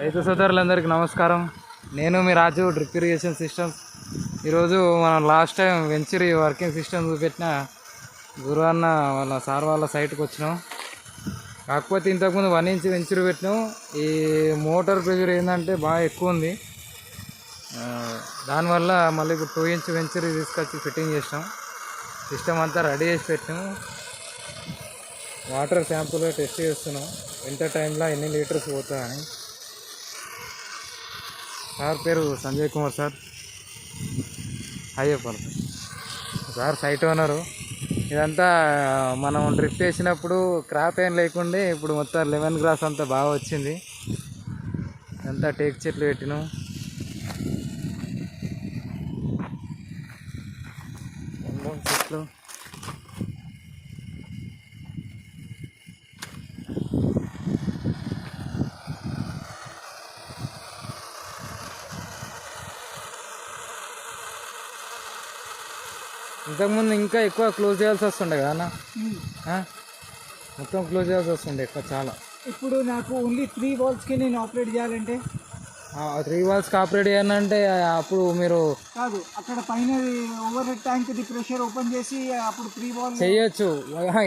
రైతు సోదరులందరికీ నమస్కారం. నేను మీ రాజు డ్రిప్ ఇరిగేషన్ సిస్టమ్స్. ఈరోజు మనం last time venturi working system చూపెట్టిన గురువన్న వాళ్ళ సార్ వాళ్ళ సైట్కి వచ్చినాం. కాకపోతే ఇంతకుముందు వన్ ఇంచ్ వెంచరీ పెట్టినాం. ఈ మోటార్ ప్రెజర్ ఏంటంటే బాగా ఎక్కువ ఉంది. దానివల్ల మళ్ళీ ఇప్పుడు టూ ఇంచ్ వెంచరీ తీసుకొచ్చి ఫిట్టింగ్ చేసినాం. సిస్టమ్ అంతా రెడీ చేసి పెట్టినాం. వాటర్ శాంపుల్ టెస్ట్ చేస్తున్నాం. ఎంత టైంలో ఎన్ని లీటర్స్ పోతాయని. సార్ పేరు Sanjay Kumar sir. Hi sir site owner. ఇదంతా మనం డ్రిప్ వేసినప్పుడు క్రాప్ ఏం లేకుండే ఇప్పుడు మొత్తం లెమన్ గ్రాస్ అంతా బాగా వచ్చింది. అంతా టేక్ చెట్లు పెట్టినాం. చెట్లు. ఇంతకుముందు ఇంకా ఎక్కువ క్లోజ్ చేయాల్సి వస్తుండే కదా అన్న? మొత్తం క్లోజ్ చేయాల్సి వస్తుండే ఎక్కువ చాలా. ఇప్పుడు నాకు ఓన్లీ త్రీ వాల్స్కి నేను ఆపరేట్ చేయాలంటే? త్రీ వాల్స్కి ఆపరేట్ చేయాలంటే అప్పుడు మీరు కాదు అక్కడ పైన ఓవర్ ట్యాంక్ది ప్రెషర్ ఓపెన్ చేసి అప్పుడు త్రీ వాల్ చేయొచ్చు.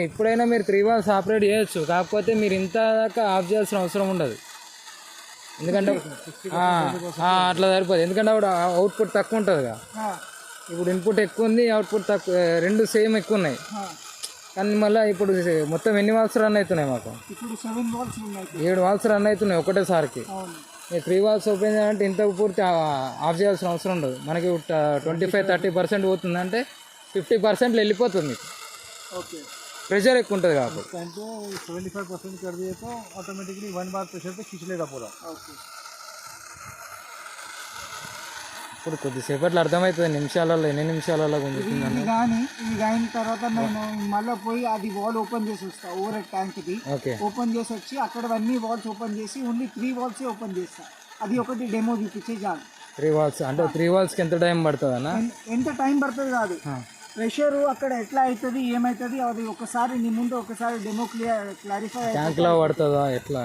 ఇప్పుడైనా మీరు త్రీ వాల్స్ ఆపరేట్ చేయొచ్చు. కాకపోతే మీరు ఇంత దాకా ఆఫ్ చేయాల్సిన అవసరం ఉండదు. ఎందుకంటే అట్లా సరిపోదు. ఎందుకంటే అవుట్పుట్ తక్కువ ఉంటుంది కదా ఇప్పుడు ఇన్పుట్ ఎక్కువ ఉంది అవుట్పుట్ తక్కువ రెండు సేమ్ ఎక్కువ ఉన్నాయి కానీ మళ్ళీ ఇప్పుడు మొత్తం ఎన్ని వాల్స్ రన్ అవుతున్నాయి మాకు ఇప్పుడు సెవెన్ వాల్స్ ఉన్నాయి ఏడు వాల్స్ రన్ అవుతున్నాయి ఒకటేసారికి అవును మీరు త్రీ వాల్స్ ఓపెన్ చేయాలంటే ఇంత పూర్తి ఆ- ఆఫ్ చేయాల్సిన అవసరం ఉండదు మనకి ట్వంటీ ఫైవ్ థర్టీ పర్సెంట్ పోతుందంటే ఫిఫ్టీ పర్సెంట్ వెళ్ళిపోతుంది మీకు ఓకే ప్రెషర్ ఎక్కువ ఉంటుంది కాబట్టి टाइम पे सेवेंटी फाइव परसेंट कर दिए तो ऑटोमेटिकली वन बार प्रेशर पे खींच लेगा पूरा ओके ఇప్పుడు కొద్దిసేపట్లో అర్థమవుతుంది. నిమిషాలలో ఎన్ని నిమిషాలలో ఇది కానీ ఇది అయిన తర్వాత నేను మళ్ళీ పోయి అది వాల్ ఓపెన్ చేసి వస్తా ఓవర్ ట్యాంక్ది ఓకే. ఓపెన్ చేసి వచ్చి అక్కడ అన్ని వాల్స్ ఓపెన్ చేసి ఓన్లీ త్రీ వాల్సే ఓపెన్ చేస్తా. అది ఒకటి డెమో చూపించే చాలు. త్రీ వాల్స్ అంటే త్రీ వాల్స్కి ఎంత టైం పడుతుంది అన్న ఎన్- ఎంత టైం పడుతుంది కాదు. ప్రెషర్ అక్కడ ఎట్లా అవుతుంది ఏమవుతుంది అది ఒకసారి నీ ముందు ఒకసారి డెమో క్లియర్ క్లారిఫై ట్యాంక్లో పడుతుందా ఎట్లా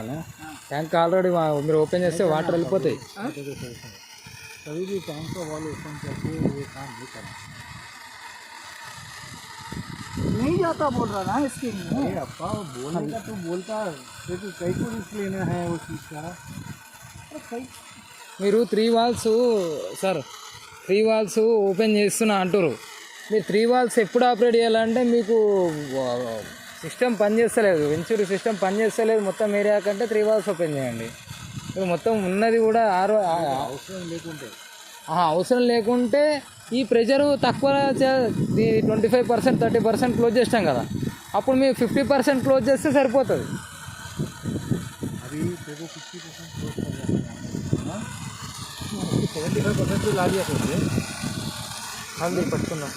ట్యాంక్ ఆల్రెడీ మీరు ఓపెన్ చేస్తే వాటర్ వెళ్ళిపోతాయి. कभी भी टैंक का वॉल ओपन करके ये काम नहीं करना नहीं जाता बोल रहा ना इसके लिए अपा बोलने का तो बोलता है लेकिन कई को रिस्क लेना है वो चीज़ का अरे कई మీరు three walls sir three walls open చేస్తున్నా అంటారు మీరు త్రీ వాల్స్ ఎప్పుడు ఆపరేట్ చేయాలంటే మీకు సిస్టమ్ పనిచేస్తలేదు వెంచూరి సిస్టమ్ పనిచేస్తలేదు మొత్తం ఏరియా కంటే త్రీ వాల్స్ ఓపెన్ చేయండి ఇప్పుడు మొత్తం ఉన్నది కూడా ఆరో అవసరం లేకుంటే. అవసరం లేకుంటే ఈ ప్రెషరు తక్కువ twenty five percent thirty percent close చేస్తాం కదా. అప్పుడు మీరు ఫిఫ్టీ పర్సెంట్ క్లోజ్ చేస్తే సరిపోతుంది. అది fifty percent seventy five percent log చేస్తుంది. అది పట్టుకున్నాం.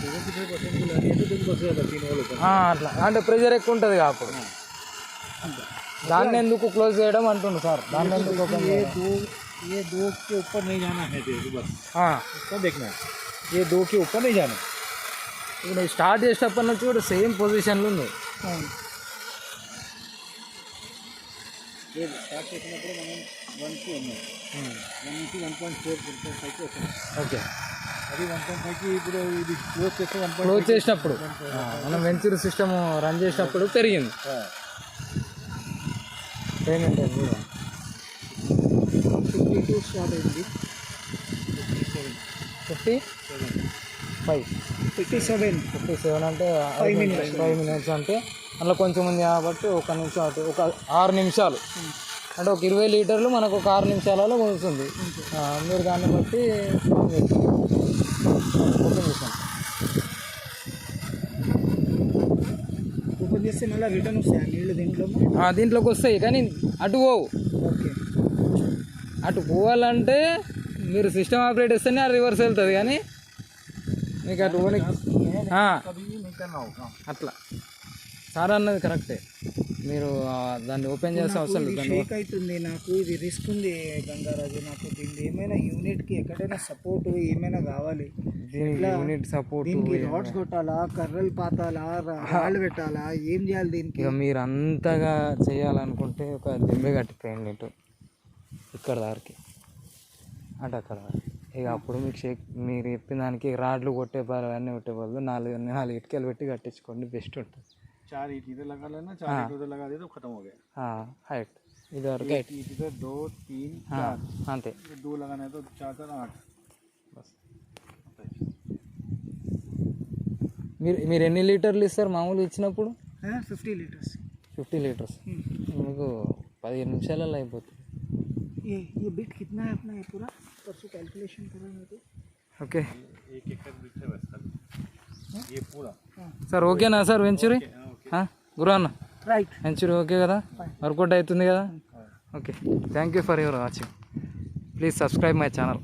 సెవెంటీ ఫైవ్ పర్సెంట్ లాగ్ చేస్తే దీనికి వస్తుంది కదా అట్లా. అంటే ప్రెషర్ ఎక్కువ ఉంటుంది అప్పుడు. దాన్ని ఎందుకు క్లోజ్ చేయడం అంటుండు సార్ దాన్ని ఎందుకు ఓపెన్ ये చేయడం दो ये दो के ऊपर नहीं जाना है देखो बस ఆ, इसका देखना है ये दो के ऊपर नहीं जाना ఇప్పుడు నేను స్టార్ట్ చేసేటప్పటి నుంచి కూడా సేమ్ పొజిషన్లో ఉంది ये स्टार्ट చేసినప్పుడు మనం వన్ కి ఉన్నాం వన్ నుంచి వన్ పాయింట్ ఫోర్ పర్సెంట్ పైకి వచ్చాం ఓకే అది వన్ పాయింట్ ఫైవ్కి ఇప్పుడు ఇది క్లోజ్ చేస్తే వన్ క్లోజ్ చేసినప్పుడు ఆ, మనం వెంచర్ సిస్టమ్ రన్ చేసినప్పుడు పెరిగింది పేమెంట్ ఫిఫ్టీ టూ స్టార్ట్ అయింది. Fifty five fifty seven fifty seven అంటే ఫైవ్ మినిట్స్ ఫైవ్ మినిట్స్ అంటే అందులో కొంచెం ఉంది కాబట్టి ఒక నిమిషం అటు ఒక ఆరు నిమిషాలు. అంటే ఒక ఇరవై లీటర్లు మనకు ఒక ఆరు నిమిషాలలో వస్తుంది. ఆ, మీరు దాన్ని బట్టి ఓపెన్ చేసాం మళ్ళీ రిటర్న్ దీంట్లో? దీంట్లోకి వస్తాయి కానీ అటు పోవు. ఓకే. అటు పోవాలంటే మీరు సిస్టమ్ ఆపరేట్ చేస్తేనే రివర్స్ వెళ్తుంది కానీ మీకు అటు అట్లా. సార్ అన్నది కరెక్టే మీరు దాన్ని ఓపెన్ చేసే అవసరం లేదు. దాన్ని షేక్ అవుతుంది నాకు ఇది రిస్క్ ఉంది గంగారాజు నాకు దీనికి ఏమైనా యూనిట్కి ఎక్కడైనా సపోర్ట్ ఏమైనా కావాలి. యూనిట్ సపోర్ట్ దీనికి రాడ్స్ కొట్టాలా కర్రలు పాతాలా రాళ్ళు పెట్టాలా ఏం చేయాలి దీనికి? మీరు అంతగా చేయాలనుకుంటే ఒక దెబ్బే కట్టిపోయండి ఇటు ఇక్కడ దారికి అటు అక్కడ. ఇక అప్పుడు మీకు షేక్ మీరు చెప్పిన దానికి రాడ్లు కొట్టే బదులు అన్నీ కొట్టే బదులు నాలుగు నాలుగు ఇటుకలు పెట్టి కట్టించుకోండి బెస్ట్ ఉంటుంది. चार ईट इधर लगा लेना चार ईट उधर लगा दे तो खत्म हो गया హైట్ ఇది వరకు హైట్ ईट इधर दो तीन అంతే ये दो लगाना है तो चार चार आठ మీరు మీరు ఎన్ని లీటర్లు ఇస్తారు మామూలుగా ఇచ్చినప్పుడు फिफ्टी लीटर्स ఫిఫ్టీ లీటర్స్ మీకు పదిహేను నిమిషాలలో అయిపోతుంది ये ये बिट कितना है अपना ये पूरा परसों कैलकुलेशन करा मैं तो ఓకే एक एकड़ बिट है बस ये पूरा సార్ ఓకేనా సార్ వెంచురీ గురు అన్న రైట్ మంచి ఓకే కదా? వర్కౌట్ అవుతుంది కదా? Okay. Thank you for your watching please subscribe my channel